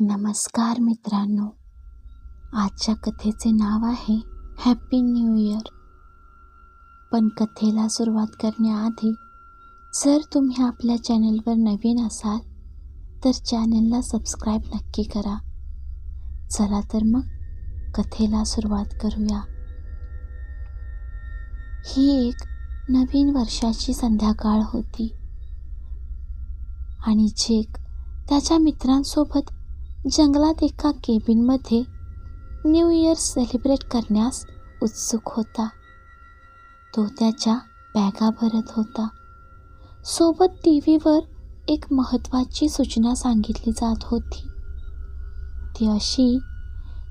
नमस्कार मित्रांनो. आजच्या कथेचे नाव आहे हॅपी न्यू इयर पण कथेला सुरुवात करण्याआधी जर तुम्ही आपल्या चॅनलवर नवीन असाल तर चॅनलला सबस्क्राईब नक्की करा. चला तर मग कथेला सुरुवात करूया. ही एक नवीन वर्षाची संध्याकाळ होती. आणि जेक त्याच्या मित्रांसोबत जंगलात एका केबिनमध्ये न्यू इयर सेलिब्रेट करण्यास उत्सुक होता. तो त्याच्या बॅगा भरत होता. सोबत टी व्हीवर एक महत्त्वाची सूचना सांगितली जात होती. ती अशी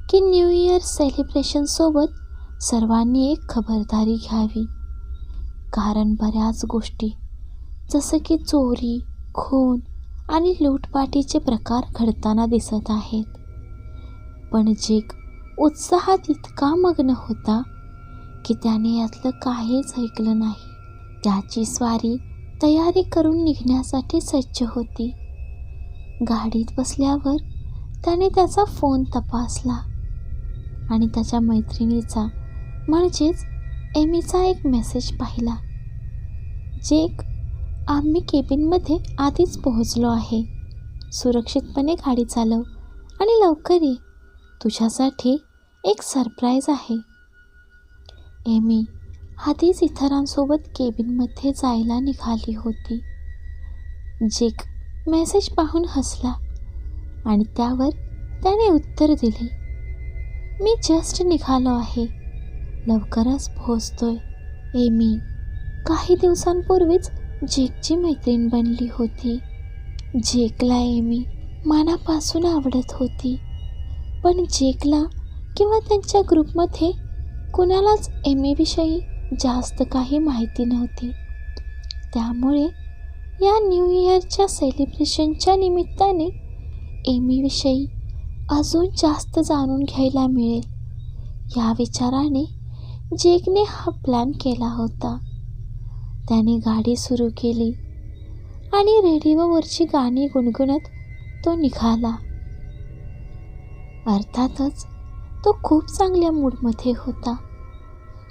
की न्यू इयर सेलिब्रेशनसोबत सर्वांनी एक खबरदारी घ्यावी. कारण बऱ्याच गोष्टी जसं की चोरी खून आणि लूटपाटीचे प्रकार घडताना दिसत आहेत. पण जेक उत्साहात इतका मग्न होता की त्याने यातलं काहीच ऐकलं नाही. त्याची स्वारी तयारी करून निघण्यासाठी सज्ज होती. गाडीत बसल्यावर त्याने त्याचा फोन तपासला आणि त्याच्या मैत्रिणीचा म्हणजेच एमीचा एक मेसेज पाहिला. जेक आम्ही केबिनमध्ये आधीच पोहोचलो आहे. सुरक्षितपणे गाडी चालव आणि लवकर ये. तुझ्यासाठी एक सरप्राईज आहे. एमी आधीच इतरांसोबत केबिनमध्ये जायला निघाली होती. जेक मेसेज पाहून हसला आणि त्यावर त्याने उत्तर दिले मी जस्ट निघालो आहे. लवकरच पोहोचतोय एमी. काही दिवसांपूर्वीच जेकची मैत्रीण बनली होती जेकला एमी मनापासून आवडत होती. पण जेकला किंवा त्यांच्या ग्रुपमध्ये कुणालाच एमीविषयी जास्त काही माहिती नव्हती. त्यामुळे या न्यू इयरच्या सेलिब्रेशनच्या निमित्ताने एमीविषयी अजून जास्त जाणून घ्यायला मिळेल. या विचाराने जेकने हा प्लॅन केला होता. त्याने गाडी सुरू केली आणि रेडिओवरची गाणी गुणगुणत तो निघाला. अर्थातच तो खूप चांगल्या मूडमध्ये होता.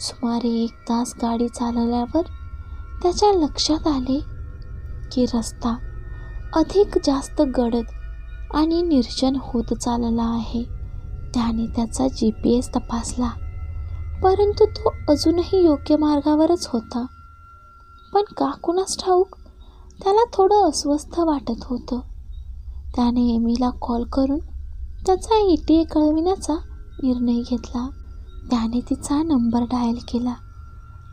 सुमारे एक तास गाडी चालवल्यावर त्याच्या लक्षात आले की रस्ता अधिक जास्त गडद आणि निर्जन होत चालला आहे. त्याने त्याचा जी पी एस तपासला परंतु तो अजूनही योग्य मार्गावरच होता. पण का कुणास ठाऊक? त्याला थोडं अस्वस्थ वाटत होतं. त्याने एमीला कॉल करून त्याचा ई टी ए कळविण्याचा निर्णय घेतला. त्याने तिचा नंबर डायल केला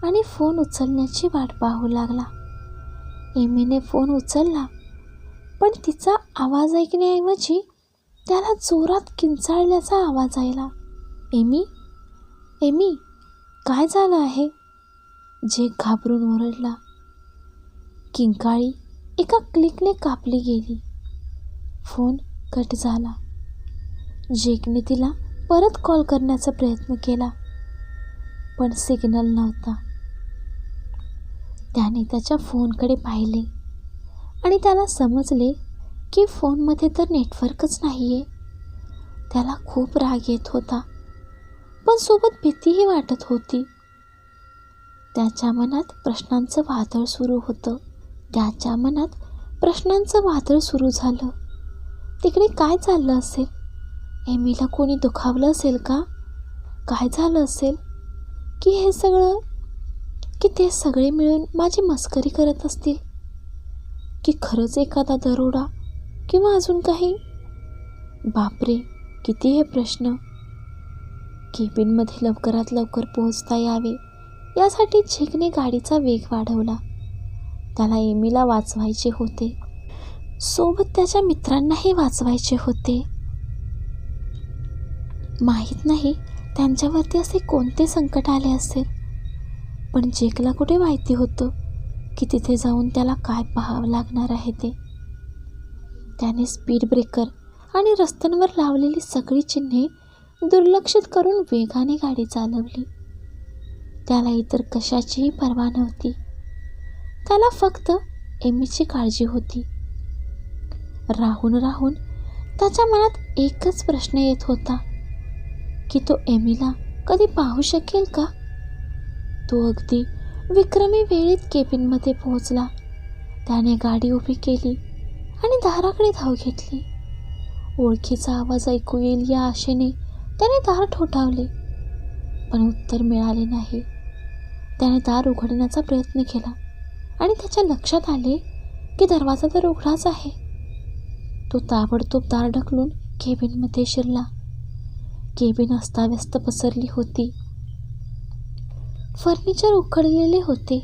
आणि फोन उचलण्याची वाट पाहू लागला. एमीने फोन उचलला पण तिचा आवाज ऐकण्याऐवजी त्याला जोरात किंचाळल्याचा आवाज आला एमी? एमी काय झालं आहे? जे घाबरून ओरडला. किंकाळी एका क्लिकने कापली गेली. फोन कट झाला. जेकने तिला परत कॉल करण्याचा प्रयत्न केला पण सिग्नल नव्हता. त्याने त्याच्या फोनकडे पाहिले आणि त्याला समजले की फोनमध्ये तर नेटवर्कच नाही आहे त्याला खूप राग येत होता पण सोबत भीतीही वाटत होती. त्याच्या मनात प्रश्नांचं वादळ सुरू होतं. त्याच्या मनात प्रश्नांचं वादळ सुरू झालं. तिकडे काय चाललं असेल? एमीला कोणी दुखावलं असेल का? काय झालं असेल? की हे सगळं की ते सगळे मिळून माझी मस्करी करत असतील? की खरंच एखादा दरोडा किंवा अजून काही? बापरे किती हे प्रश्न. केबिनमध्ये लवकरात लवकर पोहोचता यावे यासाठी झेकने गाडीचा वेग वाढवला. त्याला एमीला वाचवायचे होते. सोबत त्याच्या मित्रांनाही वाचवायचे होते. माहीत नाही त्यांच्यावरती असे कोणते संकट आले असेल? पण जेकला कुठे माहिती होतं की तिथे जाऊन त्याला काय पाहावं लागणार आहे ते? त्याने स्पीड ब्रेकर आणि रस्त्यांवर लावलेली सगळी चिन्हे दुर्लक्षित करून वेगाने गाडी चालवली. त्याला इतर कशाचीही पर्वा नव्हती. त्याला फक्त एमीची काळजी होती. राहून राहून त्याच्या मनात एकच प्रश्न येत होता की तो एमीला कधी पाहू शकेल का? तो अगदी विक्रमी वेळेत केबिनमध्ये पोहोचला. त्याने गाडी उभी केली आणि दाराकडे धाव घेतली. ओळखीचा आवाज ऐकू येईल या आशेने त्याने दार ठोठावले पण उत्तर मिळाले नाही. त्याने दार उघडण्याचा प्रयत्न केला. आणि त्याच्या लक्षात आले की दरवाजा तर उघडाच आहे. तो ताबडतोब दार ढकलून केबिनमध्ये शिरला. केबिन अस्ताव्यस्त पसरली होती. फर्निचर उखडलेले होते.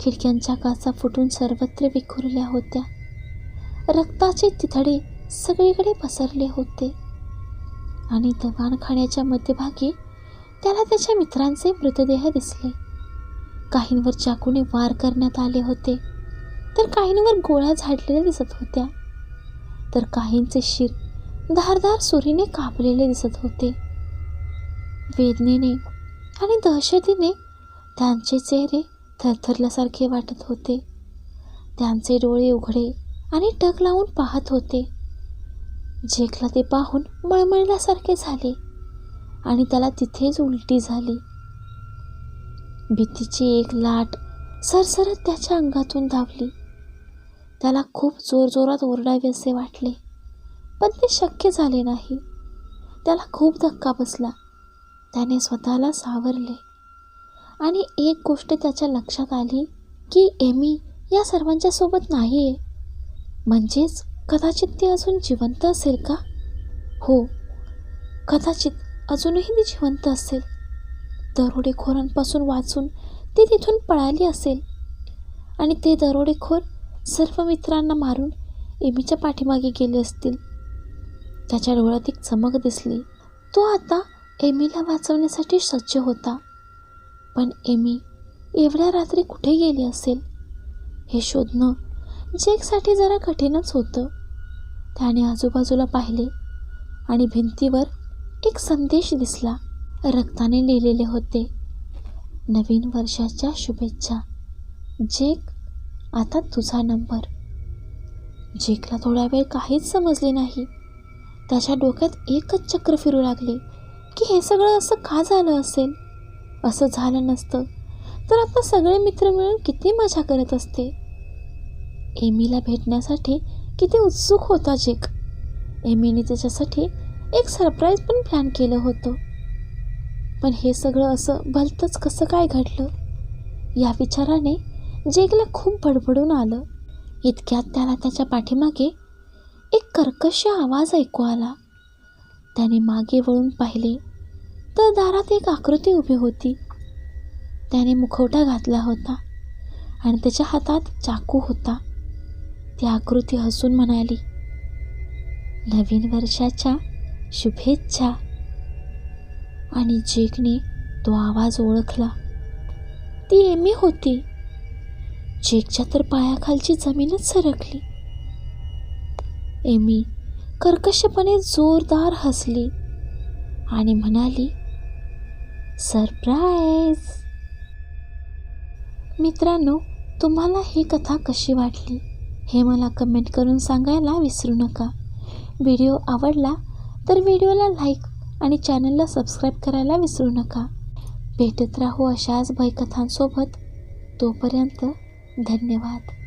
खिडक्यांच्या काचा फुटून सर्वत्र विखुरल्या होत्या. रक्ताचे तिथडे सगळीकडे पसरले होते. आणि दवाणखान्याच्या मध्यभागी त्याला त्याच्या मित्रांचे मृतदेह दिसले. काहींवर चाकूने वार करण्यात आले होते. तर काहींवर गोळ्या झाडलेल्या दिसत होत्या. तर काहींचे शिर धारधार सुरीने कापलेले दिसत होते. वेदनेने आणि दहशतीने त्यांचे चेहरे थरथरल्यासारखे वाटत होते. त्यांचे डोळे उघडे आणि टक लावून पाहत होते. जेकला ते पाहून मळमळल्यासारखे झाले आणि त्याला तिथेच उलटी झाली. भीतीची एक लाट सरसरत त्याच्या अंगातून धावली. त्याला खूप जोरजोरात ओरडावे असे वाटले पण ते शक्य झाले नाही. त्याला खूप धक्का बसला. त्याने स्वतःला सावरले. आणि एक गोष्ट त्याच्या लक्षात आली की एमी या सर्वांच्या सोबत नाही आहे म्हणजेच कदाचित ती अजून जिवंत असेल का? हो कदाचित अजूनही ती जिवंत असेल. दरोडेखोरांपासून वाचून ती तिथून पळाली असेल. आणि ते दरोडेखोर सर्व मित्रांना मारून एमीच्या पाठीमागे गेले असतील. त्याच्या डोळ्यात एक चमक दिसली. तो आता एमीला वाचवण्यासाठी सज्ज होता. पण एमी एवढ्या रात्री कुठे गेली असेल? हे शोधणं जेकसाठी जरा कठीणच होतं. त्याने आजूबाजूला पाहिले आणि भिंतीवर एक संदेश दिसला. रक्ताने लिहिलेले होते. नवीन वर्षाच्या शुभेच्छा. जेक आता तुझा नंबर. जेकला थोडा वेळ काहीच समजले नाही. त्याच्या डोक्यात एकच चक्र फिरू लागले की हे सगळं असं का झालं असेल? असं झालं नसतं तर आता सगळे मित्र मिळून किती मजा करत असते? एमीला भेटण्यासाठी किती उत्सुक होता जेक. एमीने त्याच्यासाठी एक सरप्राईज पण प्लॅन केलं होतं. पण हे सगळं असं भलतंच कसं काय घडलं? या विचाराने जेगला खूप बडबडून आलं. इतक्यात त्याला त्याच्या पाठीमागे एक कर्कश आवाज ऐकू आला. त्याने मागे वळून पाहिले तर दारात एक आकृती उभी होती. त्याने मुखवटा घातला होता आणि त्याच्या हातात चाकू होता. ती आकृती हसून म्हणाली नवीन वर्षाच्या शुभेच्छा. आणि जेकने तो आवाज ओळखला ती एमी होती. जेकच्या तर पायाखालची जमीनच सरकली. एमी कर्कशपणे जोरदार हसली आणि म्हणाली सरप्राईज. मित्रांनो तुम्हाला ही कथा कशी वाटली हे मला कमेंट करून सांगायला विसरू नका. व्हिडिओ आवडला तर व्हिडिओला लाईक आणि चॅनलला सबस्क्राईब करायला विसरू नका. भेटत राहू अशाच भयकथांसोबत. तोपर्यंत धन्यवाद.